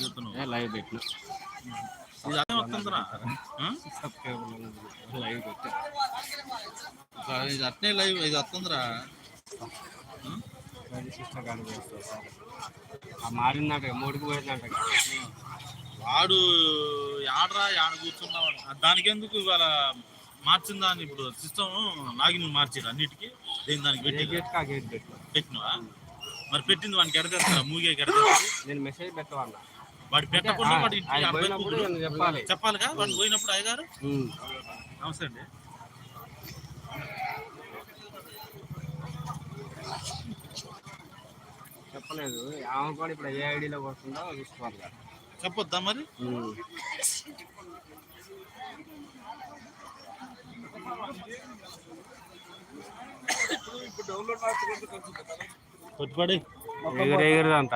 చెప్తున్నావు లైవ్ పెట్టిన? లైవ్ పెట్టి. ఇది అట్నే లైవ్ ఇది వస్తుందిరా మారిందంట మూడుకి పోయిందంట వాడు ఆడరా ఆడ కూర్చున్నావు దానికి ఎందుకు ఇవాళ మార్చిందా అని ఇప్పుడు సిస్టమ్ నాగి నువ్వు మార్చిరా అన్నిటికీ. దేని దానికి పెట్టు. పెట్టినవా? మరి పెట్టింది వాడికి ఎడతేస్తారా మూగే ఎడతేస్తారు నేను మెసేజ్ పెట్టవాలన్నా వాడు పెట్టకుండా వాడు చెప్పాలి. చెప్పాలిగా వాడు పోయినప్పుడు అయ్యగారు. నమస్తే అండి. చెప్పలేదు. ఆమె కూడా ఇప్పుడు ఏ ఐడిలోకి వస్తుందో చూసుకోవాలి కదా. చెప్పొద్దా మరి? ఉమ్. కొట్టుపడి ఎగిరి ఎగిరిదంతా.